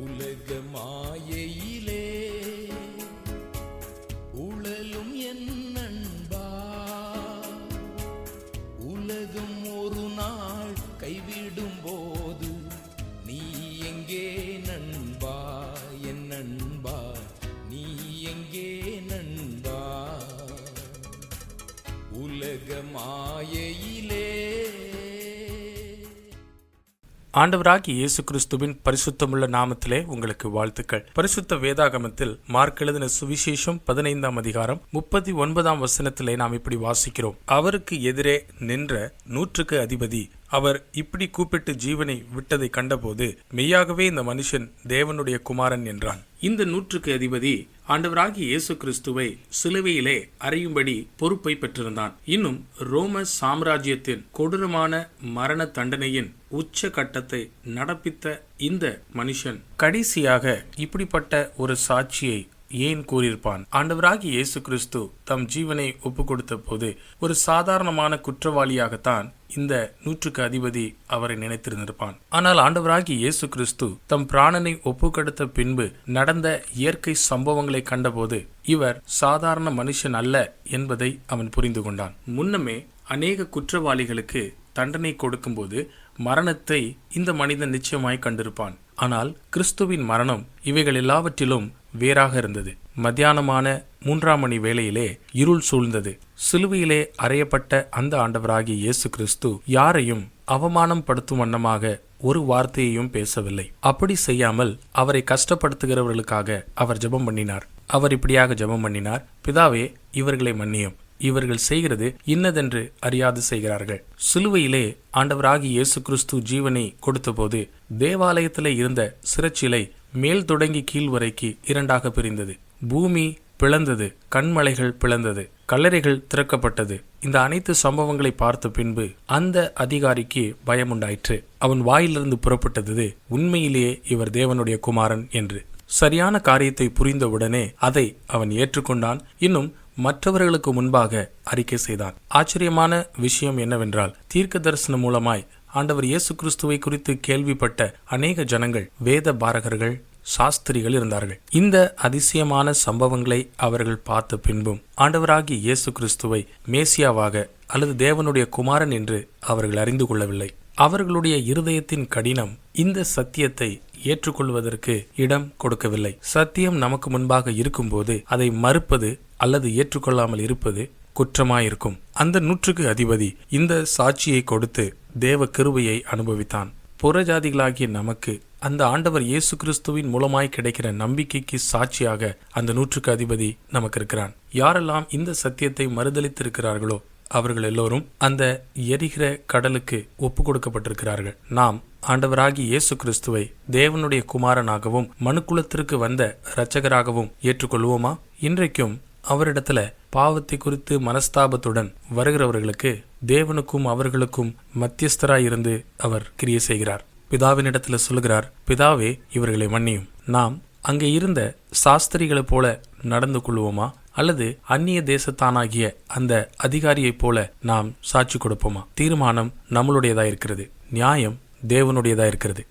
உலக மாயையிலே உழலும் என் நண்பா. உலகம் ஒரு நாள் கைவிடும் போது நீ எங்கே நண்பா? என் நண்பா நீ எங்கே நண்பா? உலக மாயையிலே ஆண்டவராகி இயேசு கிறிஸ்துவின் பரிசுத்தமுள்ள நாமத்திலே உங்களுக்கு வாழ்த்துக்கள். பரிசுத்த வேதாகமத்தில் மார்க் எழுதின சுவிசேஷம் பதினைந்தாம் அதிகாரம் முப்பத்தி ஒன்பதாம் வசனத்திலே நாம் இப்படி வாசிக்கிறோம். அவருக்கு எதிரே நின்ற நூற்றுக்கு அதிபதி அவர் இப்படி கூப்பிட்டு ஜீவனை விட்டதை கண்டபோது மெய்யாகவே இந்த மனுஷன் தேவனுடைய குமாரன் என்றான். இந்த நூற்றுக்கு அதிபதி ஆண்டவராகி இயேசு கிறிஸ்துவை சிலுவையிலே அறையும்படி பொறுப்பை பெற்றிருந்தான். இன்னும் ரோம சாம்ராஜ்யத்தின் கொடூரமான மரண தண்டனையின் உச்ச கட்டத்தை நடப்பித்த இந்த மனுஷன் கடைசியாக இப்படிப்பட்ட ஒரு சாட்சியை ஏன் கூறியிருப்பான்? ஆண்டவராகி இயேசு கிறிஸ்து தம் ஜீவனை ஒப்பு கொடுத்த போது ஒரு சாதாரணமான குற்றவாளியாகத்தான் இந்த நூற்றுக்கு அதிபதி அவரை நினைத்திருந்திருப்பான். ஆனால் ஆண்டவராகி இயேசு கிறிஸ்து தம் பிராணனை ஒப்பு கொடுத்த பின்பு நடந்த இயற்கை சம்பவங்களை கண்டபோது இவர் சாதாரண மனுஷன் அல்ல என்பதை அவன் புரிந்து கொண்டான். முன்னமே அநேக குற்றவாளிகளுக்கு தண்டனை கொடுக்கும்போது மரணத்தை இந்த மனிதன் நிச்சயமாய் கண்டிருப்பான். ஆனால் கிறிஸ்துவின் மரணம் இவைகள் எல்லாவற்றிலும் வேறாக இருந்தது. மத்தியானமான மூன்றாம் மணி வேளையிலே இருள் சூழ்ந்தது. சிலுவையிலே அறையப்பட்ட அந்த ஆண்டவராகிய இயேசு கிறிஸ்து யாரையும் அவமானம் படுத்தும் வண்ணமாக ஒரு வார்த்தையையும் பேசவில்லை. அப்படி செய்யாமல் அவரை கஷ்டப்படுத்துகிறவர்களுக்காக அவர் ஜெபம் பண்ணினார். அவர் இப்படியாக ஜெபம் பண்ணினார். பிதாவே இவர்களை மன்னியும். இவர்கள் செய்கிறது இன்னதென்று அறியாது செய்கிறார்கள். சிலுவையிலே ஆண்டவராகி இயேசு கிறிஸ்து ஜீவனை கொடுத்தபோது தேவாலயத்திலே இருந்த சிறச்சிலை மேல் தொடங்கி கீழ் வரைக்கு இரண்டாக பிரிந்தது. பூமி பிளந்தது கண்மலைகள் பிளந்தது கல்லறைகள் திறக்கப்பட்டது. இந்த அனைத்து சம்பவங்களை பார்த்த பின்பு அந்த அதிகாரிக்கு பயமுண்டாயிற்று. அவன் வாயிலிருந்து புறப்பட்டது உண்மையிலேயே இவர் தேவனுடைய குமாரன் என்று. சரியான காரியத்தை புரிந்தவுடனே அதை அவன் ஏற்றுக்கொண்டான். இன்னும் மற்றவர்களுக்கு முன்பாக அறிக்கை செய்தான். ஆச்சரியமான விஷயம் என்னவென்றால் தீர்க்க தரிசனம் மூலமாய் ஆண்டவர் இயேசு கிறிஸ்துவை குறித்து கேள்விப்பட்ட அநேக ஜனங்கள் வேத பாரகர்கள் சாஸ்திரிகள் இருந்தார்கள். இந்த அதிசயமான சம்பவங்களை அவர்கள் பார்த்த பின்பும் ஆண்டவராகிய இயேசு கிறிஸ்துவை மேசியாவாக அல்லது தேவனுடைய குமாரன் என்று அவர்கள் அறிந்து கொள்ளவில்லை. அவர்களுடைய இருதயத்தின் கடினம் இந்த சத்தியத்தை ஏற்றுக்கொள்வதற்கு இடம் கொடுக்கவில்லை. சத்தியம் நமக்கு முன்பாக இருக்கும்போது அதை மறுப்பது அல்லது ஏற்றுக்கொள்ளாமல் இருப்பது குற்றமாயிருக்கும். அந்த நூற்றுக்கு அதிபதி இந்த சாட்சியை கொடுத்து தேவ கிருபையை அனுபவித்தான். புறஜாதிகளாகிய நமக்கு அந்த ஆண்டவர் இயேசு கிறிஸ்துவின் மூலமாய் கிடைக்கிற நம்பிக்கைக்கு சாட்சியாக அந்த நூற்றுக்கு அதிபதி நமக்கு இருக்கிறான் யாரெல்லாம் இந்த சத்தியத்தை மறுதளித்திருக்கிறார்களோ அவர்கள் எல்லோரும் அந்த எரிகிற கடலுக்கு ஒப்பு கொடுக்கப்பட்டிருக்கிறார்கள் நாம் ஆண்டவராகி இயேசு கிறிஸ்துவை தேவனுடைய குமாரனாகவும் மனுக்குலத்திற்கு வந்த இரட்சகராகவும் ஏற்றுக்கொள்வோமா? இன்றைக்கும் அவரிடத்துல பாவத்தை குறித்து மனஸ்தாபத்துடன் வருகிறவர்களுக்கு தேவனுக்கும் அவர்களுக்கும் மத்தியஸ்தராய் இருந்து அவர் கிரியை செய்கிறார். பிதாவினிடத்துல சொல்லுகிறார் பிதாவே இவர்களை மன்னியும். நாம் அங்கே இருந்த சாஸ்திரிகளைப் போல நடந்து கொள்வோமா? அல்லது அந்நிய தேசத்தானாகிய அந்த அதிகாரியைப் போல நாம் சாட்சி கொடுப்போமா? தீர்மானம் நம்மளுடையதா இருக்கிறது நியாயம் தேவனுடையதா இருக்கிறது